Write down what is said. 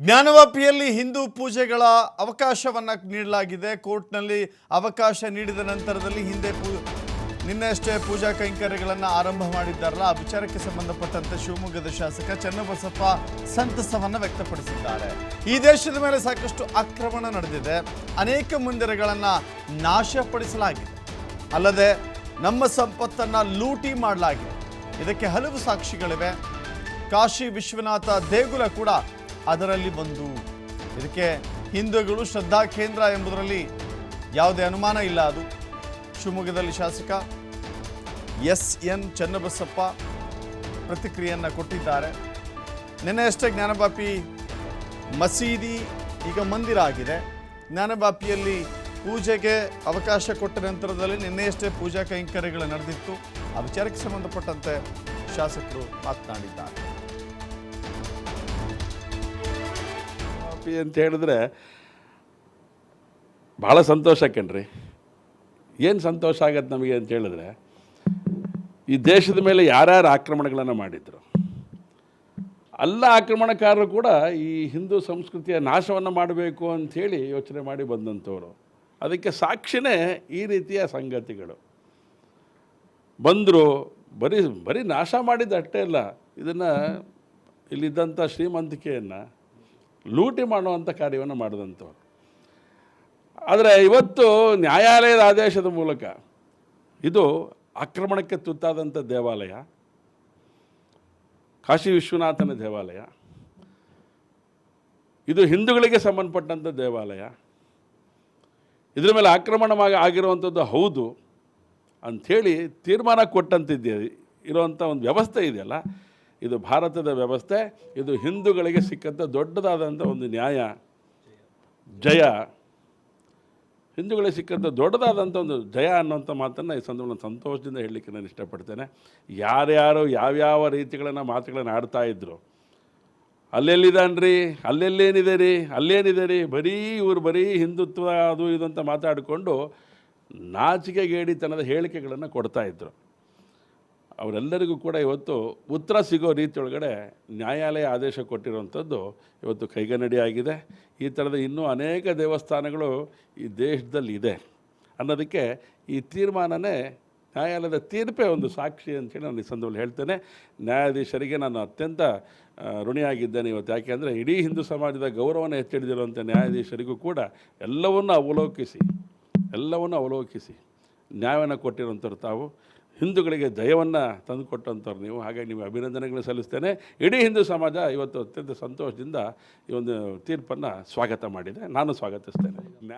ಜ್ಞಾನವಾಪಿಯಲ್ಲಿ ಹಿಂದೂ ಪೂಜೆಗಳ ಅವಕಾಶವನ್ನ ನೀಡಲಾಗಿದೆ. ಕೋರ್ಟ್ನಲ್ಲಿ ಅವಕಾಶ ನೀಡಿದ ನಂತರದಲ್ಲಿ ಹಿಂದೆ ಪೂ ನಿನ್ನೆಯಷ್ಟೇ ಪೂಜಾ ಕೈಂಕರ್ಯಗಳನ್ನು ಆರಂಭ ಮಾಡಿದ್ದಾರಲ್ಲ. ಆ ವಿಚಾರಕ್ಕೆ ಸಂಬಂಧಪಟ್ಟಂತೆ ಶಿವಮೊಗ್ಗದ ಶಾಸಕ ಚನ್ನಬಸಪ್ಪ ಸಂತಸವನ್ನು ವ್ಯಕ್ತಪಡಿಸಿದ್ದಾರೆ. ಈ ದೇಶದ ಮೇಲೆ ಸಾಕಷ್ಟು ಆಕ್ರಮಣ ನಡೆದಿದೆ. ಅನೇಕ ಮಂದಿರಗಳನ್ನು ನಾಶಪಡಿಸಲಾಗಿದೆ. ಅಲ್ಲದೆ ನಮ್ಮ ಸಂಪತ್ತನ್ನ ಲೂಟಿ ಮಾಡಲಾಗಿದೆ. ಇದಕ್ಕೆ ಹಲವು ಸಾಕ್ಷಿಗಳಿವೆ. ಕಾಶಿ ವಿಶ್ವನಾಥ ದೇಗುಲ ಕೂಡ ಅದರಲ್ಲಿ ಬಂದು ಇದಕ್ಕೆ ಹಿಂದೂಗಳು ಶ್ರದ್ಧಾ ಕೇಂದ್ರ ಎಂಬುದರಲ್ಲಿ ಯಾವುದೇ ಅನುಮಾನ ಇಲ್ಲ ಅದು. ಶಿವಮೊಗ್ಗದಲ್ಲಿ ಶಾಸಕ ಎಸ್ ಎನ್ ಚನ್ನಬಸಪ್ಪ ಪ್ರತಿಕ್ರಿಯೆಯನ್ನು ಕೊಟ್ಟಿದ್ದಾರೆ. ನಿನ್ನೆಯಷ್ಟೇ ಜ್ಞಾನಬಾಪಿ ಮಸೀದಿ ಈಗ ಮಂದಿರ ಆಗಿದೆ. ಜ್ಞಾನಬಾಪಿಯಲ್ಲಿ ಪೂಜೆಗೆ ಅವಕಾಶ ಕೊಟ್ಟ ನಂತರದಲ್ಲಿ ನಿನ್ನೆಯಷ್ಟೇ ಪೂಜಾ ಕೈಂಕರ್ಯಗಳು ನಡೆದಿತ್ತು. ಆ ವಿಚಾರಕ್ಕೆ ಸಂಬಂಧಪಟ್ಟಂತೆ ಶಾಸಕರು ಮಾತನಾಡಿದ್ದಾರೆ. ಕಾಫಿ ಅಂತ ಹೇಳಿದ್ರೆ ಭಾಳ ಸಂತೋಷ ಕಣ್ರಿ. ಏನು ಸಂತೋಷ ಆಗತ್ತೆ ನಮಗೆ ಅಂತ ಹೇಳಿದ್ರೆ, ಈ ದೇಶದ ಮೇಲೆ ಯಾರ್ಯಾರು ಆಕ್ರಮಣಗಳನ್ನು ಮಾಡಿದ್ರು ಎಲ್ಲ ಆಕ್ರಮಣಕಾರರು ಕೂಡ ಈ ಹಿಂದೂ ಸಂಸ್ಕೃತಿಯ ನಾಶವನ್ನು ಮಾಡಬೇಕು ಅಂಥೇಳಿ ಯೋಚನೆ ಮಾಡಿ ಬಂದಂಥವರು. ಅದಕ್ಕೆ ಸಾಕ್ಷಿನೇ ಈ ರೀತಿಯ ಸಂಗತಿಗಳು. ಬಂದರು, ಬರೀ ಬರೀ ನಾಶ ಮಾಡಿದ್ದು ಅಷ್ಟೇ ಅಲ್ಲ, ಇದನ್ನು ಇಲ್ಲಿದ್ದಂಥ ಶ್ರೀಮಂತಿಕೆಯನ್ನು ಲೂಟಿ ಮಾಡುವಂಥ ಕಾರ್ಯವನ್ನು ಮಾಡಿದಂಥವ್ರು. ಆದರೆ ಇವತ್ತು ನ್ಯಾಯಾಲಯದ ಆದೇಶದ ಮೂಲಕ ಇದು ಆಕ್ರಮಣಕ್ಕೆ ತುತ್ತಾದಂಥ ದೇವಾಲಯ, ಕಾಶಿ ವಿಶ್ವನಾಥನ ದೇವಾಲಯ, ಇದು ಹಿಂದೂಗಳಿಗೆ ಸಂಬಂಧಪಟ್ಟಂಥ ದೇವಾಲಯ, ಇದರ ಮೇಲೆ ಆಕ್ರಮಣವಾಗಿ ಆಗಿರುವಂಥದ್ದು ಹೌದು ಅಂಥೇಳಿ ತೀರ್ಮಾನ ಕೊಟ್ಟಂತಿದ್ದೆ. ಇರುವಂಥ ಒಂದು ವ್ಯವಸ್ಥೆ ಇದೆಯಲ್ಲ ಇದು ಭಾರತದ ವ್ಯವಸ್ಥೆ, ಇದು ಹಿಂದೂಗಳಿಗೆ ಸಿಕ್ಕಂಥ ದೊಡ್ಡದಾದಂಥ ಒಂದು ನ್ಯಾಯ. ಜಯ. ಹಿಂದೂಗಳಿಗೆ ಸಿಕ್ಕಂಥ ದೊಡ್ಡದಾದಂಥ ಒಂದು ಜಯ ಅನ್ನೋಂಥ ಮಾತನ್ನು ಈ ಸಂದರ್ಭದಲ್ಲಿ ಸಂತೋಷದಿಂದ ಹೇಳಲಿಕ್ಕೆ ನಾನು ಇಷ್ಟಪಡ್ತೇನೆ. ಯಾರ್ಯಾರು ಯಾವ್ಯಾವ ರೀತಿಗಳನ್ನು ಮಾತುಗಳನ್ನು ಆಡ್ತಾ ಇದ್ರು ಅಲ್ಲೆಲ್ಲಿದ್ದಾನ್ರಿ ಅಲ್ಲೆಲ್ಲೇನಿದೆ ರೀ ಅಲ್ಲೇನಿದೆ ರೀ ಬರೀ ಇವರು ಬರೀ ಹಿಂದುತ್ವ ಅದು ಇದು ಅಂತ ಮಾತಾಡಿಕೊಂಡು ನಾಚಿಕೆಗೇಡಿತನದ ಹೇಳಿಕೆಗಳನ್ನು ಕೊಡ್ತಾ ಇದ್ರು. ಅವರೆಲ್ಲರಿಗೂ ಕೂಡ ಇವತ್ತು ಉತ್ತರ ಸಿಗೋ ರೀತಿಯೊಳಗಡೆ ನ್ಯಾಯಾಲಯ ಆದೇಶ ಕೊಟ್ಟಿರುವಂಥದ್ದು ಇವತ್ತು ಕೈಗನ್ನಡಿ ಆಗಿದೆ ಈ ಥರದ ಇನ್ನೂ ಅನೇಕ ದೇವಸ್ಥಾನಗಳು ಈ ದೇಶದಲ್ಲಿ ಇದೆ ಅನ್ನೋದಕ್ಕೆ ಈ ತೀರ್ಮಾನನೇ ನ್ಯಾಯಾಲಯದ ತೀರ್ಪೇ ಒಂದು ಸಾಕ್ಷಿ ಅಂತೇಳಿ ನಾನು ಈ ಸಂದರ್ಭದಲ್ಲಿ ಹೇಳ್ತೇನೆ. ನ್ಯಾಯಾಧೀಶರಿಗೆ ನಾನು ಅತ್ಯಂತ ಋಣಿಯಾಗಿದ್ದೇನೆ ಇವತ್ತು. ಯಾಕೆಂದರೆ ಇಡೀ ಹಿಂದೂ ಸಮಾಜದ ಗೌರವವನ್ನು ಹೆಚ್ಚಿಡಿದಿರುವಂಥ ನ್ಯಾಯಾಧೀಶರಿಗೂ ಕೂಡ ಎಲ್ಲವನ್ನು ಅವಲೋಕಿಸಿ ಎಲ್ಲವನ್ನು ಅವಲೋಕಿಸಿ ನ್ಯಾಯವನ್ನು ಕೊಟ್ಟಿರುವಂಥವ್ರು ತಾವು. ಹಿಂದೂಗಳಿಗೆ ಜಯವನ್ನು ತಂದುಕೊಟ್ಟಂಥವ್ರು ನೀವು. ಹಾಗಾಗಿ ನಿಮಗೆ ಅಭಿನಂದನೆಗಳು ಸಲ್ಲಿಸ್ತೇನೆ. ಇಡೀ ಹಿಂದೂ ಸಮಾಜ ಇವತ್ತು ಅತ್ಯಂತ ಸಂತೋಷದಿಂದ ಈ ಒಂದು ತೀರ್ಪನ್ನು ಸ್ವಾಗತ ಮಾಡಿದೆ. ನಾನು ಸ್ವಾಗತಿಸ್ತೇನೆ.